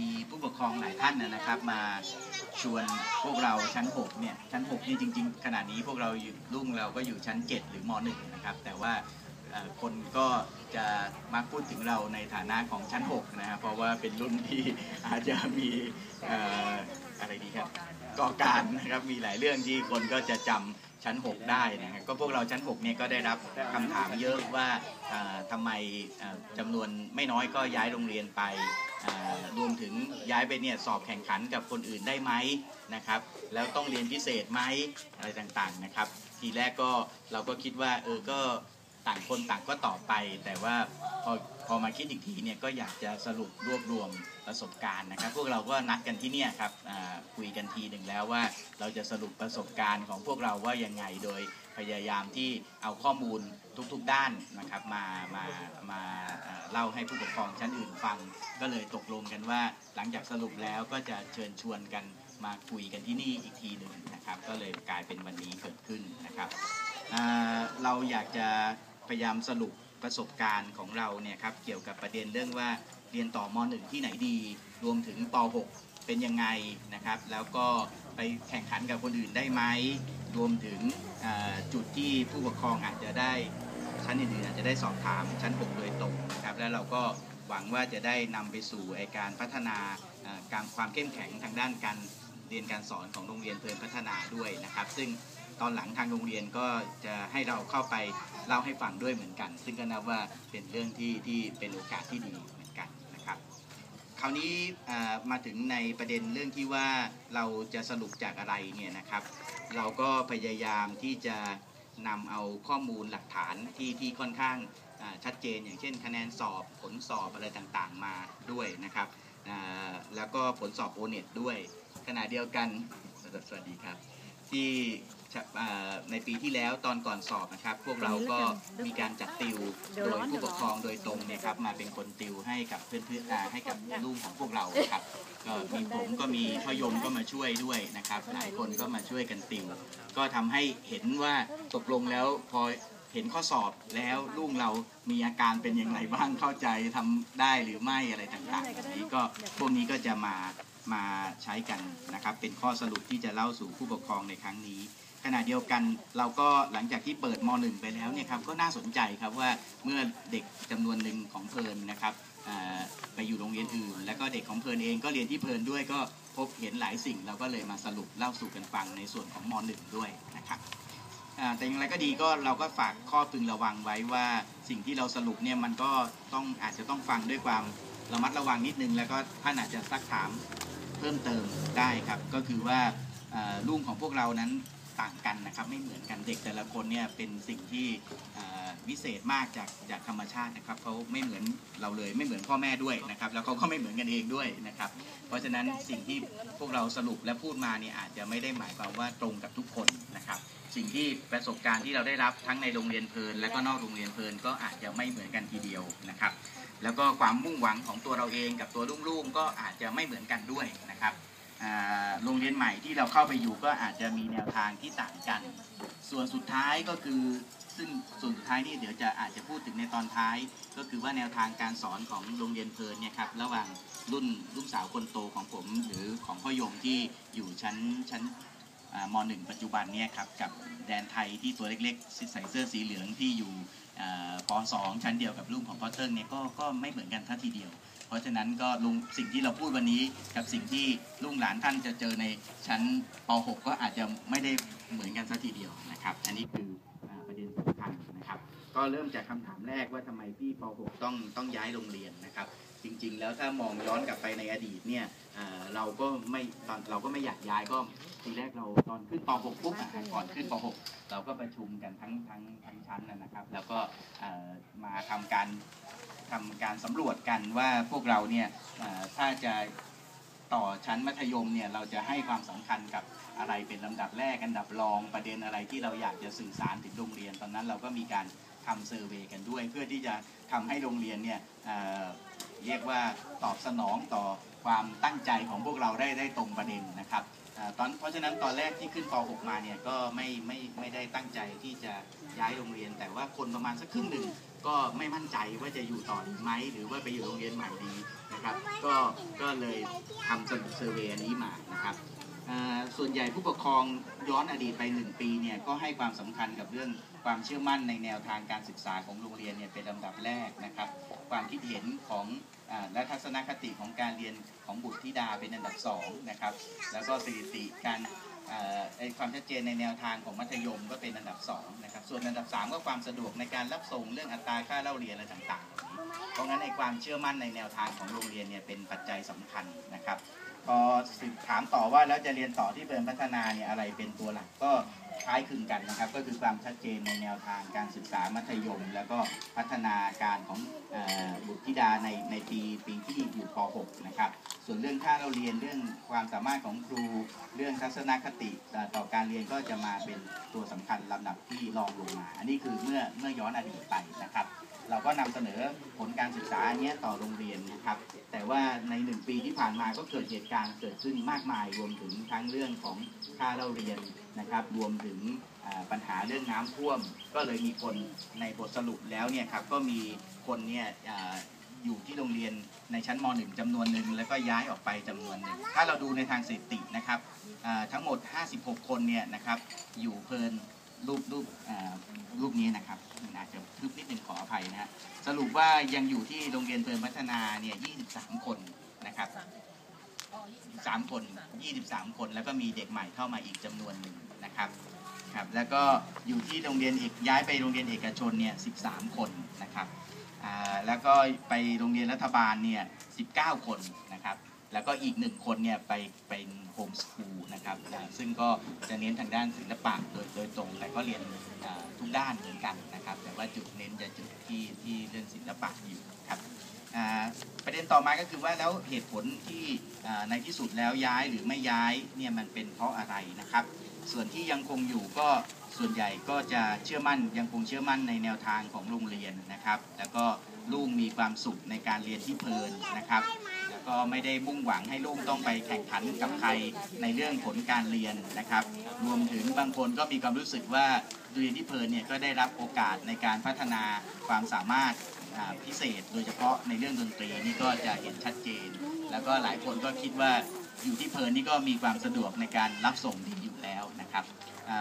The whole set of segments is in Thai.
มีผู้ปกครองหลายท่านนะครับ มาชวนพวกเราชั้น6เนี่ยชั้น6นี่จริง ๆ ขณะนี้พวกเราอยู่รุ่งเราก็อยู่ชั้น 7 หรือม .1 นะครับ แต่ว่าคนก็จะมักพูดถึงเราในฐานะของชั้น6นะครับเพราะว่าเป็นรุ่นที่อาจจะมีอออะไรดีครับก่อการนะครับมีหลายเรื่องที่คนก็จะจำ ชั้น 6 ได้นะครับก็พวกเราชั้น6เนี่ยก็ได้รับคำถามเยอะว่าเอ่อทำไมเอ่อจำนวนไม่น้อยก็ย้ายโรงเรียนไปรวมถึงย้ายไปเนี่ยสอบแข่งขันกับคนอื่นได้ไหมนะครับ แล้วต้องเรียนพิเศษไหมอะไรต่างๆนะครับ ทีแรกก็เราก็คิดว่าเออก็ต่างคนต่างก็ตอบไป แต่ว่าพอ อมาคิดอีกทีเนี่ยก็อยากจะสรุปรวบรวมประสบการณ์นะครับ พวกเราก็นัดกันที่เนี่ยครับคุยกันทีหนึ่งแล้วว่า เราจะสรุปประสบการณ์ของพวกเราว่ายังไงโดยพยายามที่เอาข้อมูลทุกๆด้านนะครับมามามาเล่าให้ผู้ปกครองชั้นอื่นฟัง ก็เลยตกลงกันว่า หลังจากสรุปแล้วก็จะเชิญชวนกันมาคุยกันที่นี่อีกทีหนึ่งนะครับ ก็เลยกลายเป็นวันนี้เกิดขึ้นนะครับเราอยากจะพยายามสรุป ประสบการณ์ของเราเนี่ยครับเกี่ยวกับประเด็นเรื่องว่าเรียนต่อม .1 ที่ไหนดี รวมถึงป .6 เป็นยังไงนะครับ แล้วก็ไปแข่งขันกับคนอื่นได้ไหมรวมถึงจุดที่ผู้ปกครองอาจจะได้ชั้นอื่นๆอาจจะได้สอบถามชั้น 6 โดยตรงนะครับ แล้วเราก็หวังว่าจะได้นำไปสู่ไอการพัฒนาการความเข้มแข็งทางด้านการเรียนการสอนของโรงเรียนเพลินพัฒนาด้วยนะครับ ซึ่ง ตอนหลังทางโรงเรียนก็จะให้เราเข้าไปเล่าให้ฟังด้วยเหมือนกัน ซึ่งก็นับว่าเป็นเรื่องที่ที่เป็นโอกาสที่ดีเหมือนกันนะครับ คราวนี้มาถึงในประเด็นเรื่องที่ว่าเราจะสรุปจากอะไรเนี่ยนะครับ เราก็พยายามที่จะนำเอาข้อมูลหลักฐานที่ที่ค่อนข้างชัดเจน อย่างเช่น คะแนนสอบผลสอบอะไรต่างๆมาด้วยนะครับแล้วก็ผลสอบโอเน็ตด้วยขณะเดียวกันสวัสดีครับ ที่ ในปีที่แล้วตอนก่อนสอบนะครับ พวกเราก็มีการจัดติวโดยผู้ปกครองโดยตรงเนี่ยครับมาเป็นคนติวให้กับเพื่อนๆอ่าให้กับลูกของพวกเราครับก็มีผมก็มีพ่อยมก็มาช่วยด้วยนะครับ หลายคนก็มาช่วยกันติว ก็ทำให้เห็นว่าตกลงแล้วพอเห็นข้อสอบแล้วลูกเรามีอาการเป็นอย่างไรบ้างเข้าใจทำได้หรือไม่อะไรต่างๆแบบนี้ก็พวกนี้ก็จะมามาใช้กันนะครับ เป็นข้อสรุปที่จะเล่าสู่ผู้ปกครองในครั้งนี้ ขณะเดียวกันเราก็หลังจากที่เปิดม .1 ไปแล้วเนี่ยครับก็น่าสนใจครับว่าเมื่อเด็กจำนวนหนึ่งของเพลินนะครับไปอยู่โรงเรียนอื่น แล้วก็เด็กของเพลินเองก็เรียนที่เพลินด้วยก็พบเห็นหลายสิ่งเราก็เลยมาสรุปเล่าสู่กันฟังในส่วนของม .1 ด้วยนะครับแต่อย่างไรก็ดีก็เราก็ฝากข้อพึงระวังไว้ว่าสิ่งที่เราสรุปเนี่ยมันก็ต้องอาจจะต้องฟังด้วยความระมัดระวังนิดนึง แล้วก็ท่านอาจจะซักถามเพิ่มเติมได้ครับ ก็คือว่าลูกของพวกเรานั้น ต่างกันนะครับ ไม่เหมือนกันเด็กแต่ละคนเนี่ยเป็นสิ่งที่วิเศษมากจากจากธรรมชาตินะครับเขาไม่เหมือนเราเลยไม่เหมือนพ่อแม่ด้วยนะครับ แล้วเขาก็ไม่เหมือนกันเองด้วยนะครับ เพราะฉะนั้นสิ่งที่พวกเราสรุปและพูดมาเนี่ยอาจจะไม่ได้หมายความว่าตรงกับทุกคนนะครับ สิ่งที่ประสบการณ์ที่เราได้รับทั้งในโรงเรียนเพลิน และก็นอกโรงเรียนเพลินก็อาจจะไม่เหมือนกันทีเดียวนะครับ แล้วก็ความมุ่งหวังของตัวเราเองกับตัวลูกๆก็อาจจะไม่เหมือนกันด้วยนะครับ โรงเรียนใหม่ที่เราเข้าไปอยู่ก็อาจจะมีแนวทางที่ต่างกัน ส่วนสุดท้ายก็คือ ซึ่งส่วนสุดท้ายนี่เดี๋ยวจะอาจจะพูดถึงในตอนท้าย ก็คือว่าแนวทางการสอนของโรงเรียนเพลินเนี่ยครับระหว่างรุ่นลูกสาวคนโตของผม หรือของพ่อยงที่อยู่ชั้นชั้นมหนึ่งปัจจุบันเนี่ยครับกับแดนไทยที่ตัวเล็กๆใส่เสื้อสีเหลืองที่อยู่ปสองชั้นเดียวกับลูกของพ่อเติ้งเนี่ยก็ก็ไม่เหมือนกันทัทีเดียว ราะฉะนั้นก็ลุงสิ่งที่เราพูดวันนี้กับสิ่งที่ลุงหลานท่านจะเจอในชั้นป .6 ก็อาจจะไม่ได้เหมือนกันสักทีเดียวนะครับ อันนี้คือ ก็เริ่มจากคำถามแรกว่าทำไมพี่ป .6 ต้องต้องย้ายโรงเรียนนะครับ จริง ๆ แล้วถ้ามองย้อนกลับไปในอดีตเนี่ยเราก็ไม่ตอนเราก็ไม่อยากย้ายก็ทีแรกเราตอนขึ้นป .6 ปุ๊บก่อนขึ้นป .6 เราก็ประชุมกันทั้งทั้งทั้งชั้นนะครับ แล้วก็มาทำการทำการสำรวจกันว่าพวกเราเนี่ยถ้าจะต่อชั้นมัธยมเนี่ยเราจะให้ความสำคัญกับอะไรเป็นลำดับแรกอันดับรองประเด็นอะไรที่เราอยากจะสื่อสารถึงโรงเรียน ตอนนั้นเราก็มีการ ทำเซอร์เวยกันด้วย เพื่อที่จะทำให้โรงเรียนเนี่ยเอ่อเรียกว่าตอบสนองต่อความตั้งใจของพวกเราได้ได้ตรงประเด็นนะครับอ่อตอนเพราะฉะนั้นตอนแรกที่ขึ้นป .6 มาเนี่ยก็ไม่ไม่ไม่ได้ตั้งใจที่จะย้ายโรงเรียน แต่ว่าคนประมาณสักครึ่งหนึ่งก็ไม่มั่นใจว่าจะอยู่ต่อดีไหมหรือว่าไปอยู่โรงเรียนใหม่ดีนะครับ ก็ก็เลยทำสรุปเซอร์เวย์อันนี้มานะครับส่วนใหญ่ผู้ปกครองย้อนอดีตไปหนึ่งปีเนี่ยก็ให้ความสำคัญกับเรื่อง ความเชื่อมั่นในแนวทางการศึกษาของโรงเรียนเนี่ยเป็นลำดับแรกนะครับ ความคิดเห็นของและทัศนคติของการเรียนของบุตรธิดาเป็นอันดับสองนะครับแล้วก็สถิติการไอความชัดเจนในแนวทางของมัธยมก็เป็นอันดับสองนะครับส่วนอันดับสามก็ความสะดวกในการรับส่งเรื่องอัตราค่าเล่าเรียนอะไรต่างๆ เพราะงั้นไอความเชื่อมั่นในแนวทางของโรงเรียนเนี่ยเป็นปัจจัยสำคัญนะครับ พอสืบถามต่อว่าแล้วจะเรียนต่อที่เบิร์นพัฒนาเนี่ยอะไรเป็นตัวหลักก็คล้ายคลึงกันนะครับ ก็คือความชัดเจนในแนวทางการศึกษามัธยม แล้วก็พัฒนาการของอบุตรธิดาในในปีปีที่อยู่ป .6 นะครับ ส่วนเรื่องค่าเราเรียนเรื่องความสามารถของครูเรื่องทัศนคติต่อการเรียนก็จะมาเป็นตัวสำคัญลำดับที่รองลงมา อันนี้คือเมื่อเมื่อย้อนอดีตไปนะครับ เราก็นำเสนอผลการศึกษาอันนี้ต่อโรงเรียนนะครับ แต่ว่าในหนึ่งปีที่ผ่านมาก็เกิดเหตุการณ์เกิดขึ้นมากมายรวมถึงทั้งเรื่องของค่าเล่าเรียนนะครับ รวมถึงปัญหาเรื่องน้ำท่วม ก็เลยมีคนในบทสรุปแล้วเนี่ยครับก็มีคนเนี่ยอยู่ที่โรงเรียนในชั้นม .1 จำนวนหนึ่งแล้วก็ย้ายออกไปจำนวนหนึ่งถ้าเราดูในทางสถิตินะครับทั้งหมด 56 คนเนี่ยนะครับอยู่เพลิน รูปรูปอ่ารูปนี้นะครับนอาจจะทึบนิดหนึ่งขออภัยนะฮะสรุปว่ายังอยู่ที่โรงเรียนเพลินพัฒนาเนี่ย 23 คนนะครับ 3 คน 23 คน แล้วก็มีเด็กใหม่เข้ามาอีกจำนวนหนึ่งนะครับครับ แล้วก็อยู่ที่โรงเรียนเอกย้ายไปโรงเรียนเอกชนเนี่ย 13 คนนะครับอ่าแล้วก็ไปโรงเรียนรัฐบาลเนี่ย 19 คนนะครับ แล้วก็อีกหนึ่งคนเนี่ยไปเป็นโฮมสคูลนะครับซึ่งก็จะเน้นทางด้านศิลปะโดยโดยตรง แต่ก็เรียนทุกด้านเหมือนกันนะครับ แต่ว่าจุดเน้นจะจุดที่ที่เรื่องศิลปะอยู่ครับประเด็นต่อมาก็คือว่าแล้วเหตุผลที่ในที่สุดแล้วย้ายหรือไม่ย้ายเนี่ยมันเป็นเพราะอะไรนะครับ ส่วนที่ยังคงอยู่ก็ส่วนใหญ่ก็จะเชื่อมั่นยังคงเชื่อมั่นในแนวทางของโรงเรียนนะครับ แล้วก็ลูกมีความสุขในการเรียนที่เพลินนะครับ ก็ไม่ได้มุ่งหวังให้ลูกต้องไปแข่งขันกับใครในเรื่องผลการเรียนนะครับ รวมถึงบางคนก็มีความรู้สึกว่าเรียนที่เพลินเนี่ยก็ได้รับโอกาสในการพัฒนาความสามารถพิเศษ โดยเฉพาะในเรื่องดนตรีนี่ก็จะเห็นชัดเจน แล้วก็หลายคนก็คิดว่าอยู่ที่เพลินนี่ก็มีความสะดวกในการรับส่งดีอยู่แล้วนะครับ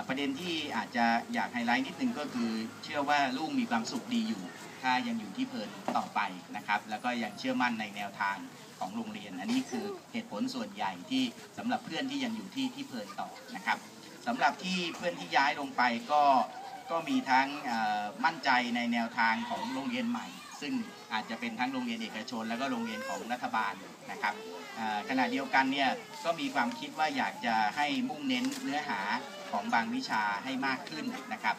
ประเด็นที่อาจจะอยากไฮไลท์นิดนึงก็คือ เชื่อว่าลูกมีความสุขดีอยู่ ถ้ายังอยู่ที่เพลินต่อไปนะครับ แล้วก็ยังเชื่อมั่นในแนวทาง ของโรงเรียนอันนี้คือเหตุผลส่วนใหญ่ที่สำหรับเพื่อนที่ยังอยู่ที่ที่เพลินต่อนะครับสำหรับที่เพื่อนที่ย้ายลงไปก็ก็มีทั้งมั่นใจในแนวทางของโรงเรียนใหม่ ซึ่งอาจจะเป็นทั้งโรงเรียนเอกชน แล้วก็โรงเรียนของรัฐบาลนะครับขณะเดียวกันเนี่ยก็มีความคิดว่าอยากจะให้มุ่งเน้นเนื้อหาของบางวิชาให้มากขึ้นนะครับ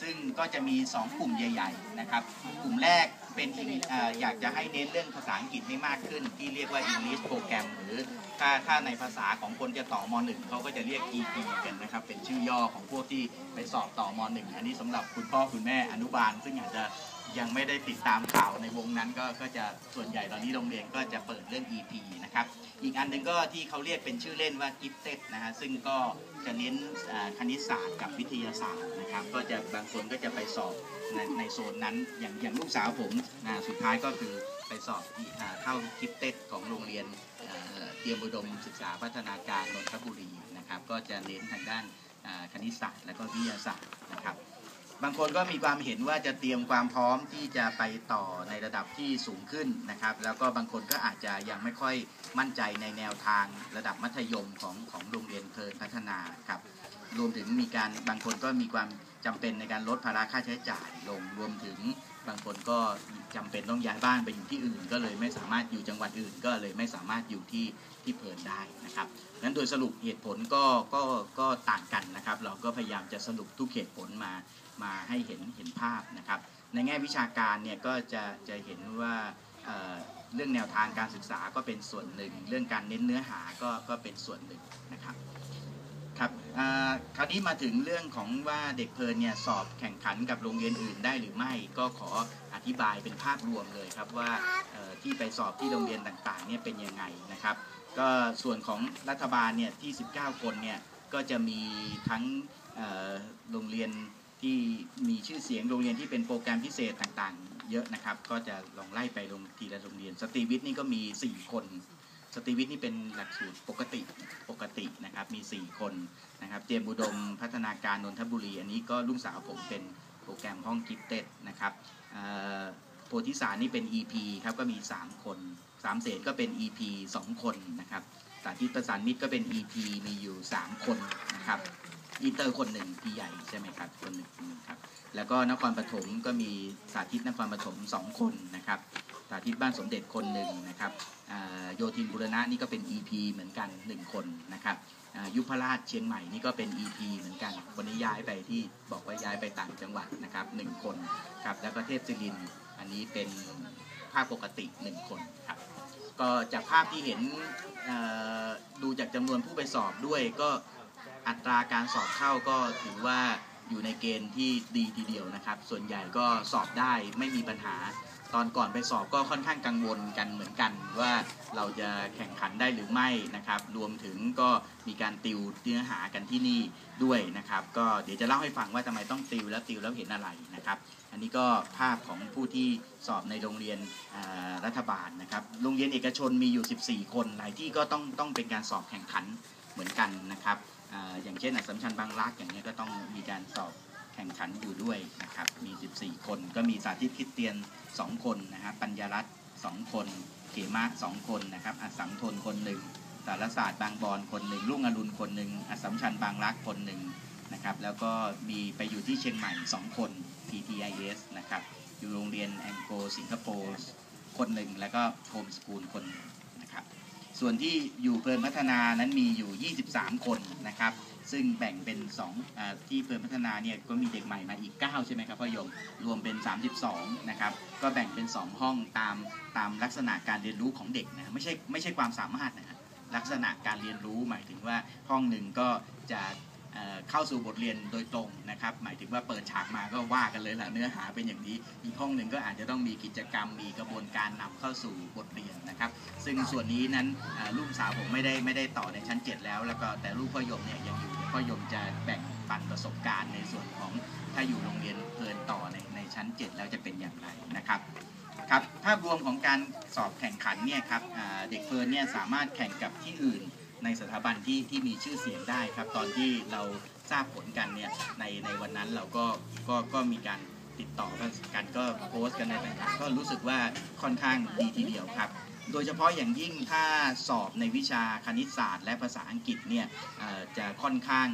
ซึ่งก็จะมี 2 กลุ่มใหญ่ ๆ นะครับ กลุ่มแรก เป็นอ่อยากจะให้เน้นเรื่องภาษาอังกฤษให้มากขึ้น ที่เรียกว่า English Program หรือถ้าถ้าในภาษาของคนจะต่อม .1 เขาก็จะเรียก EP กันนะครับ เป็นชื่อย่อของพวกที่ไปสอบต่อม .1 อันนี้สำหรับคุณพ่อคุณแม่อนุบาล ซึ่งอาจจะ ยังไม่ได้ติดตามข่าวในวงนั้นก็ก็จะส่วนใหญ่ตอนนี้โรงเรียนก็จะเปิดเรื่อง EP นะครับ อีกอันหนึ่งก็ที่เขาเรียกเป็นชื่อเล่นว่า Gifted นะฮะซึ่งก็จะเน้นคณิตศาสตร์กับวิทยาศาสตร์นะครับ ก็จะบางคนก็จะไปสอบในในโซนนั้นอย่างอย่างลูกสาวผมนะสุดท้ายก็คือไปสอบเข้า Gifted ของโรงเรียนเตรียมอุดมศึกษาพัฒนาการนนทบุรีนะครับ ก็จะเน้นทางด้านคณิตศาสตร์และก็วิทยาศาสตร์นะครับ บางคนก็มีความเห็นว่าจะเตรียมความพร้อมที่จะไปต่อในระดับที่สูงขึ้นนะครับ แล้วก็บางคนก็อาจจะยังไม่ค่อยมั่นใจในแนวทางระดับมัธยมของของโรงเรียนเพลินพัฒนาครับ รวมถึงมีการบางคนก็มีความจำเป็นในการลดภาระค่าใช้จ่ายลงรวมถึงบางคนก็จำเป็นต้องย้ายบ้านไปอยู่ที่อื่น ก็เลยไม่สามารถอยู่จังหวัดอื่น ก็เลยไม่สามารถอยู่ที่ ที่เพลินได้นะครับนั้นโดยสรุปเหตุผลก็ก็ก็ต่างกันนะครับ เราก็พยายามจะสรุปทุกเหตุผลมามาให้เห็นเห็นภาพนะครับ ในแง่วิชาการเนี่ยก็จะจะเห็นว่าเเรื่องแนวทางการศึกษาก็เป็นส่วนหนึ่ง เรื่องการเน้นเนื้อหาก็ก็เป็นส่วนหนึ่งนะครับครับคราวนี้มาถึงเรื่องของว่าเด็กเพลินเนี่ยสอบแข่งขันกับโรงเรียนอื่นได้หรือไม่ก็ขออธิบายเป็นภาพรวมเลยครับว่าที่ไปสอบที่โรงเรียนต่างๆเนี่ยเป็นยังไงนะครับ ก็ส่วนของรัฐบาลเนี่ยที่ 19 คนเนี่ยก็จะมีทั้งโรงเรียนที่มีชื่อเสียงโรงเรียนที่เป็นโปรแกรมพิเศษต่างๆ เยอะนะครับ ก็จะลองไล่ไปลงทีละโรงเรียน สตรีวิทย์นี่ก็มี 4 คน สตรีวิทย์นี่เป็นหลักสูตรปกติปกตินะครับมี 4 คนนะครับเจมบุดมพัฒนาการนนทบุรี อันนี้ก็ลูกสาวผมเป็นโปรแกรมห้องกิฟเต็ดนะครับโพธิสารนี่เป็น EP ครับก็มี 3 คน สามเศษก็เป็น EP 2 คนนะครับสาธิตประสานมิตรก็เป็น EP มีอยู่ 3 คนนะครับอินเตอร์คนหนึ่งพี่ใหญ่ใช่ไหมครับคนหนึ่งครับแล้วก็นครปฐมก็มีสาธิตนครปฐมสองคนนะครับสาธิตบ้านสมเด็จคนหนึ่งนะครับโยธินบุรณะนี่ก็เป็น EP เหมือนกันหนึ่งคนนะครับอ่ายุพราชเชียงใหม่นี่ก็เป็น EP เหมือนกันวันนี้ย้ายไปที่บอกว่าย้ายไปต่างจังหวัดนะครับหนึ่งคนครับแล้วก็เทพศิรินอันนี้เป็นภาคปกติหนึ่งคนครับ ก็จากภาพที่เห็นดูจากจำนวนผู้ไปสอบด้วย ก็อัตราการสอบเข้าก็ถือว่าอยู่ในเกณฑ์ที่ดีทีเดียวนะครับ ส่วนใหญ่ก็สอบได้ไม่มีปัญหา ตอนก่อนไปสอบก็ค่อนข้างกังวลกันเหมือนกันว่าเราจะแข่งขันได้หรือไม่นะครับ รวมถึงก็มีการติวเนื้อหากันที่นี่ด้วยนะครับ ก็เดี๋ยวจะเล่าให้ฟังว่าทำไมต้องติวแล้วติวแล้วเห็นอะไรนะครับ อันนี้ก็ภาพของผู้ที่สอบในโรงเรียนรัฐบาลนะครับ โรงเรียนเอกชนมีอยู่ 14 คนหลายที่ก็ต้องต้องเป็นการสอบแข่งขันเหมือนกันนะครับออย่างเช่นสัมชัญบางรักอย่างนี้ก็ต้องมีการสอบ แข่งขันอยู่ด้วยนะครับ มี 14 คนก็มีสาธิตคิดเตียน 2 คนนะครับปัญญารัตน์2คนเขมาสองคนนะครับอสังทนคนหนึ่งสารศาสตร์บางบอนคนหนึ่งลุงอรุณคนหนึ่งอสัมชัญบางรักคนหนึ่งนะครับ แล้วก็มีไปอยู่ที่เชียงใหม่ 2 คน PTIS นะครับ อยู่โรงเรียนแองโกสิงคโปร์คนหนึ่งแล้วก็โฮมสกูลคนหนึ่ง ส่วนที่อยู่เพลินพัฒนานั้นมีอยู่ 23 คนนะครับ ซึ่งแบ่งเป็น2อที่เพลินพัฒนาเนี่ยก็มีเด็กใหม่มาอีก 9 ใช่ไหมครับพ่อยม รวมเป็น 32 นะครับ ก็แบ่งเป็น 2 ห้องตามตามลักษณะการเรียนรู้ของเด็กนะไม่ใช่ไม่ใช่ความสามารถนะฮะลักษณะการเรียนรู้หมายถึงว่าห้องหนึ่งก็จะ เข้าสู่บทเรียนโดยตรงนะครับ หมายถึงว่าเปิดฉากมาก็ว่ากันเลยแหละเนื้อหาเป็นอย่างนี้ อีกห้องหนึ่งก็อาจจะต้องมีกิจกรรมมีกระบวนการนำเข้าสู่บทเรียนนะครับ ซึ่งส่วนนี้นั้นลูกสาวผมไม่ได้ไม่ได้ต่อในชั้น 7 แล้ว แล้วก็แต่ลูกพ่อยมเนี่ยยังอยู่พ่อยมจะแบ่งปันประสบการณ์ในส่วนของถ้าอยู่โรงเรียนเพลินต่อในในชั้น 7 แล้วจะเป็นอย่างไรนะครับครับภาพรวมของการสอบแข่งขันเนี่ยครับเด็กเพลินเนี่ยสามารถแข่งกับที่อื่น ในสถาบันที่ที่มีชื่อเสียงได้ครับ ตอนที่เราทราบผลกันเนี่ยในในวันนั้นเราก็ก็ก็มีการติดต่อกันก็โพสต์กันในต่างๆก็รู้สึกว่าค่อนข้างดีทีเดียวครับ โดยเฉพาะอย่างยิ่งถ้าสอบในวิชาคณิตศาสตร์ และภาษาอังกฤษเนี่ยจะค่อนข้าง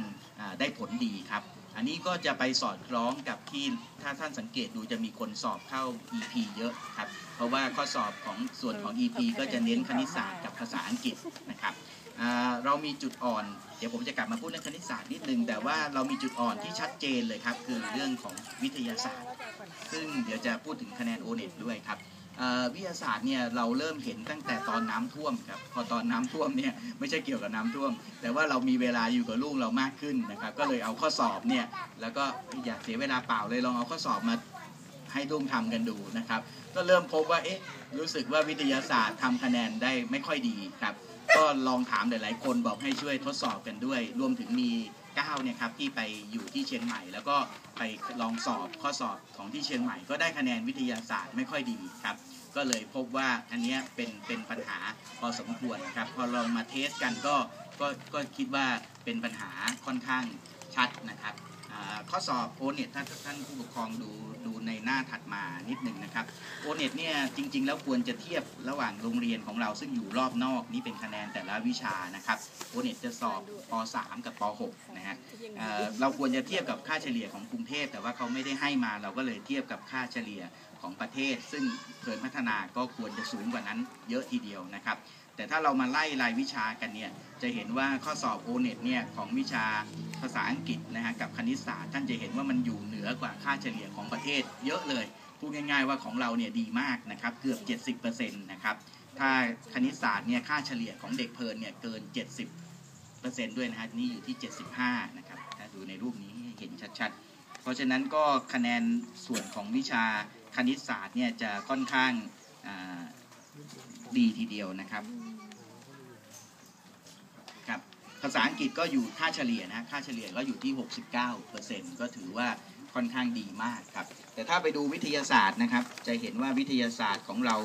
ได้ผลดีครับ อันนี้ก็จะไปสอดคล้องกับที่ถ้าท่านสังเกตดูจะมีคนสอบเข้า EP เยอะครับ เพราะว่าข้อสอบของส่วนของ EP ก็จะเน้นคณิตศาสตร์กับภาษาอังกฤษนะครับ เรามีจุดอ่อน เดี๋ยวผมจะกลับมาพูดเรื่องคณิตศาสตร์นิดนึง แต่ว่าเรามีจุดอ่อนที่ชัดเจนเลยครับ คือเรื่องของวิทยาศาสตร์ ซึ่งเดี๋ยวจะพูดถึงคะแนนโอเน็ตด้วยครับวิทยาศาสตร์เนี่ยเราเริ่มเห็นตั้งแต่ตอนน้ำท่วมครับพอตอนน้ำท่วมเนี่ยไม่ใช่เกี่ยวกับน้ำท่วม แต่ว่าเรามีเวลาอยู่กับลูกเรามากขึ้นนะครับ ก็เลยเอาข้อสอบเนี่ยแล้วก็อยากเสียเวลาเปล่าเลยลองเอาข้อสอบมาให้ลูกทำกันดูนะครับ ก็เริ่มพบว่าเอ๊ะรู้สึกว่าวิทยาศาสตร์ทำคะแนนได้ไม่ค่อยดีครับ ก็ลองถามหลาย ๆ คนบอกให้ช่วยทดสอบกันด้วย รวมถึงมีก้าวเนี่ยครับที่ไปอยู่ที่เชียงใหม่ แล้วก็ไปลองสอบข้อสอบของที่เชียงใหม่ ก็ได้คะแนนวิทยาศาสตร์ไม่ค่อยดีครับ ก็เลยพบว่าอันเนี้ยเป็นเป็นปัญหาพอสมควรครับ พอลองมาเทสกันก็ก็ก็คิดว่าเป็นปัญหาค่อนข้างชัดนะครับ ข้อสอบโอเน็ตถ้าท่านผู้ปกครองดูดูในหน้าถัดมานิดหนึ่งนะครับโอเน็ตเนี่ยจริง ๆ แล้วควรจะเทียบระหว่างโรงเรียนของเราซึ่งอยู่รอบนอกนี่เป็นคะแนนแต่ละวิชานะครับโอเน็ตจะสอบป .3 กับป .6 นะฮะเอ่อเราควรจะเทียบกับค่าเฉลี่ยของกรุงเทพแต่ว่าเขาไม่ได้ให้มาเราก็เลยเทียบกับค่าเฉลี่ย ของประเทศ ซึ่งเพินพัฒนาก็ควรจะสูงกว่านั้นเยอะทีเดียวนะครับ แต่ถ้าเรามาไล่รายวิชากันเนี่ยจะเห็นว่าข้อสอบโอเน็ตเนี่ยของวิชาภาษาอังกฤษนะฮะกับคณิตศาสตร์ท่านจะเห็นว่ามันอยู่เหนือกว่าค่าเฉลี่ยของประเทศ เยอะเลยพูดง่าย ๆ ว่าของเราเนี่ยดีมากนะครับเกือบ 70%นะครับถ้าคณิตศาสตร์เนี่ยค่าเฉลี่ยของเด็กเพลินเนี่ยเกิน 70%ด้วยนะฮะนี่อยู่ที่ 75นะครับถ้าดูในรูปนี้เห็นชัดๆ เพราะฉะนั้นก็คะแนนส่วนของวิชา คณิตศาสตร์เนี่ยจะค่อนข้างดีทีเดียวนะครับครับภาษาอังกฤษก็อยู่ค่าเฉลี่ยนะค่าเฉลี่ยก็อยู่ที่ 69%ก็ถือว่าค่อนข้างดีมากครับ แต่ถ้าไปดูวิทยาศาสตร์นะครับ จะเห็นว่าวิทยาศาสตร์ของเรา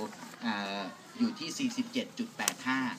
อออยู่ที่ 47.85